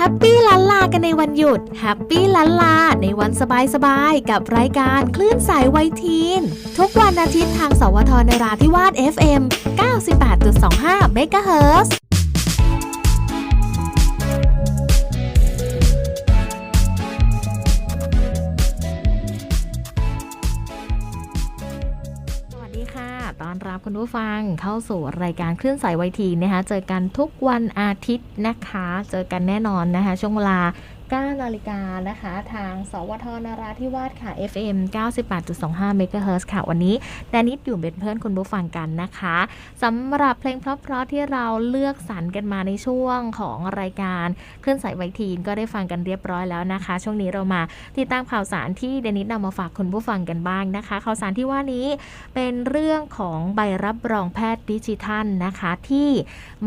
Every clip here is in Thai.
แฮปปี้ลันลากันในวันหยุดแฮปปี้ลันลาในวันสบายๆ กับรายการคลื่นสายวัยทีน ทุกวันอาทิตย์ทางสวทนราธิวาส FM 98.25 MHz รับคุณผู้ฟังเข้าสู่รายการคลื่นสายไวทีนะคะ เจอกันทุกวันอาทิตย์นะคะ เจอกันแน่นอนนะคะ ช่วงเวลา 9นาฬิกานะคะ ทางสวทนราธิวาสค่ะ FM 98.25 MHz ค่ะ วันนี้แดนิดอยู่เป็นเพื่อนคุณผู้ฟังกันนะคะสำหรับเพลงเพราะๆที่เราเลือกสรรกันมาในช่วงของรายการเคลื่อนสายไวทีนก็ได้ฟังกันเรียบร้อยแล้วนะคะ ช่วงนี้เรามาติดตามข่าวสารที่เดนิดนำมาฝากคุณผู้ฟังกันบ้างนะคะ ข่าวสารที่ว่านี้เป็นเรื่องของใบรับรองแพทย์ดิจิทัลนะคะที่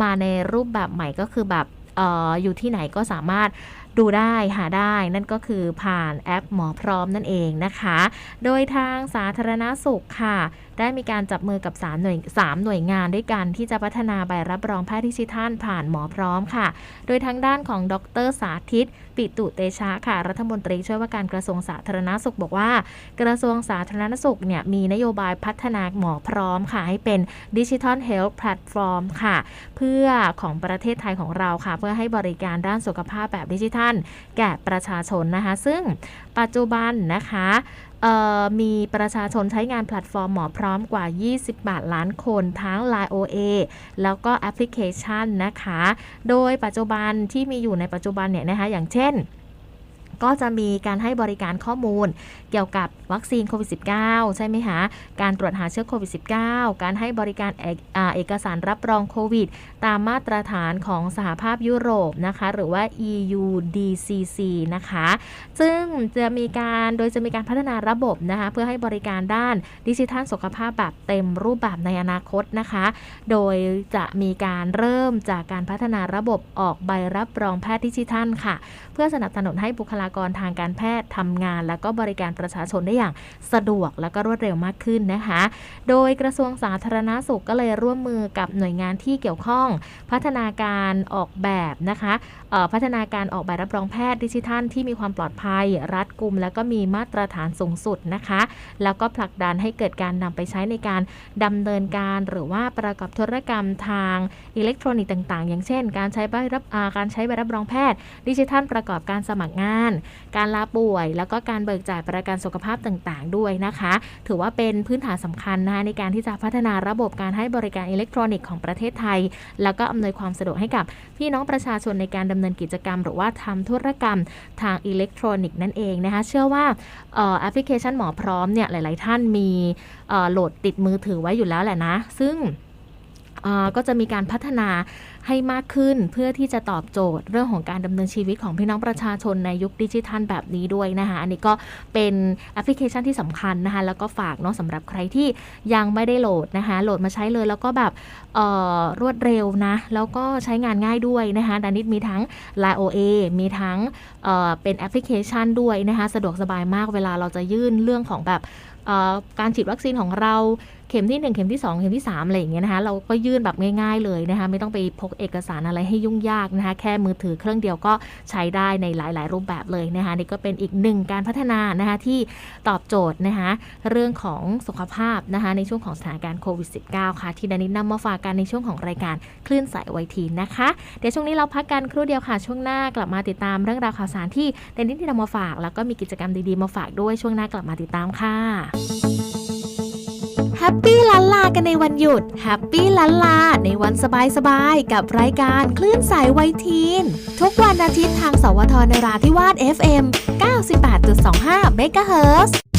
มาในรูปแบบใหม่ก็คือแบบอออยู่ที่ไหนก็สามารถ ดูได้หาได้นั่นก็คือผ่านแอปหมอพร้อมนั่นเองนะคะ โดยทางสาธารณสุขค่ะ ได้มีการจับมือกับ3หน่วย3หน่วยงานด้วยกันที่จะพัฒนาใบรับรองแพทย์ดิจิทัลผ่านหมอพร้อมค่ะ โดยทางด้านของดรสาธิต ปิตุเตชะค่ะ รัฐมนตรีช่วยว่าการกระทรวงสาธารณสุขบอกว่า กระทรวงสาธารณสุขเนี่ยมีนโยบายพัฒนาหมอพร้อมค่ะ ให้เป็นดิจิทัลเฮลท์แพลตฟอร์มค่ะ เพื่อของประเทศไทยของเราค่ะ เพื่อให้บริการด้านสุขภาพแบบดิจิทัลแก่ประชาชนนะคะ ซึ่งปัจจุบันนะคะมีประชาชนใช้งานแพลตฟอร์มหมอพร้อมกว่า 20 บาทล้านคนทั้ง Line OA แล้วก็แอปพลิเคชันนะคะ โดยปัจจุบันที่มีอยู่ในปัจจุบันเนี่ยนะคะ อย่างเช่น ก็จะมีการให้บริการข้อมูล เกี่ยวกับวัคซีนโควิด -19 ใช่ไหมคะ การตรวจหาเชื้อโควิด -19 การให้บริการเอกอ่าเอกสารรับรองโควิด ตามมาตรฐานของสหภาพยุโรปนะคะ หรือว่า EUDCC นะคะ ซึ่งจะมีการโดยจะมีการพัฒนาระบบนะคะ เพื่อให้บริการด้านดิจิทัลสุขภาพแบบเต็มรูปแบบในอนาคตนะคะ โดยจะมีการเริ่มจากการพัฒนาระบบออกใบรับรองแพทย์ดิจิทัลค่ะ เพื่อสนับสนุนให้บุคลาากรทางการแพทย์ทำงาน และก็บริการประชาชนได้อย่างสะดวกและก็รวดเร็วมากขึ้นนะคะ โดยกระทรวงสาธารณาสุขก็เลยร่วมมือกับหน่วยงานที่เกี่ยวข้อง พัฒนาการออกแบบนะคะพัฒนาการออกใบรับรองแพทย์ดิจิทัล ที่มีความปลอดภัย รัดกุม และก็มีมาตรฐานสูงสุดนะคะ แล้วก็ผลักดันให้เกิดการนำไปใช้ในการดำเนินการหรือว่าประกอบธุรกรรมทางอิเล็กทรอนิกส์ต่าง ๆ อย่างเช่น การใช้ใบรับการใช้ใบรับรองแพทย์ ดิจิทัลประกอบการสมัครงานการลาป่วย แล้วก็การเบิกจ่ายประกันสุขภาพต่างๆ ด้วยนะคะ ถือว่าเป็นพื้นฐานสำคัญนะคะในการที่จะพัฒนาระบบการให้บริการอิเล็กทรอนิกส์ของประเทศไทย แล้วก็อำนวยความสะดวกให้กับพี่น้องประชาชนในการดำเนินกิจกรรม หรือว่าทำธุรกรรมทางอิเล็กทรอนิกส์นั่นเองนะคะ เชื่อว่าแอปพลิเคชันหมอพร้อมเนี่ยหลาย ๆ ท่านมีโหลดติดมือถือไว้อยู่แล้วแหละนะ ซึ่ง ก็จะมีการพัฒนาให้มากขึ้นเพื่อที่จะตอบโจทย์เรื่องของการดำเนินชีวิตของพี่น้องประชาชนในยุคดิจิทัลแบบนี้ด้วยนะคะ อันนี้ก็เป็นแอปพลิเคชันที่สำคัญนะคะ แล้วก็ฝากเนาะสำหรับใครที่ยังไม่ได้โหลดนะคะ โหลดมาใช้เลยแล้วก็แบบรวดเร็วนะ แล้วก็ใช้งานง่ายด้วยนะคะดานิดมีทั้ง Line OA มีทั้งเเป็นแอปพลิเคชันด้วยนะคะ สะดวกสบายมากเวลาเราจะยื่นเรื่องของแบบ การฉีดวัคซีนของเราเข็มที่ 1 เข็มที่ 2 เข็มที่ 3 อะไรอย่างเงี้ยนะคะ เราก็ยื่นแบบง่ายๆเลยนะคะ ไม่ต้องไปพกเอกสารอะไรให้ยุ่งยากนะคะ แค่มือถือเครื่องเดียวก็ใช้ได้ในหลายๆ รูปแบบเลยนะคะ นี่ก็เป็นอีกหนึ่งการพัฒนานะคะที่ตอบโจทย์นะคะ เรื่องของสุขภาพนะคะ ในช่วงของสถานการณ์โควิด -19 ค่ะ ที่ดานิดนำมาฝากกันในช่วงของรายการคลื่นสายไวทีนนะคะ เดี๋ยวช่วงนี้เราพักกันครู่เดียวค่ะ ช่วงหน้ากลับมาติดตามเรื่องราวข่าวสารที่ดานิดที่นำมาฝาก แล้วก็มีกิจกรรมดีๆมาฝากด้วยช่วงหน้ากลับมาติดตามค่ะแฮปปี้ลันลากันในวันหยุดแฮปปี้ลันลาในวันสบายๆ กับรายการคลื่นสายไวทีน ทุกวันอาทิตย์ทางสวทนราธิวาส FM 98.25 MHz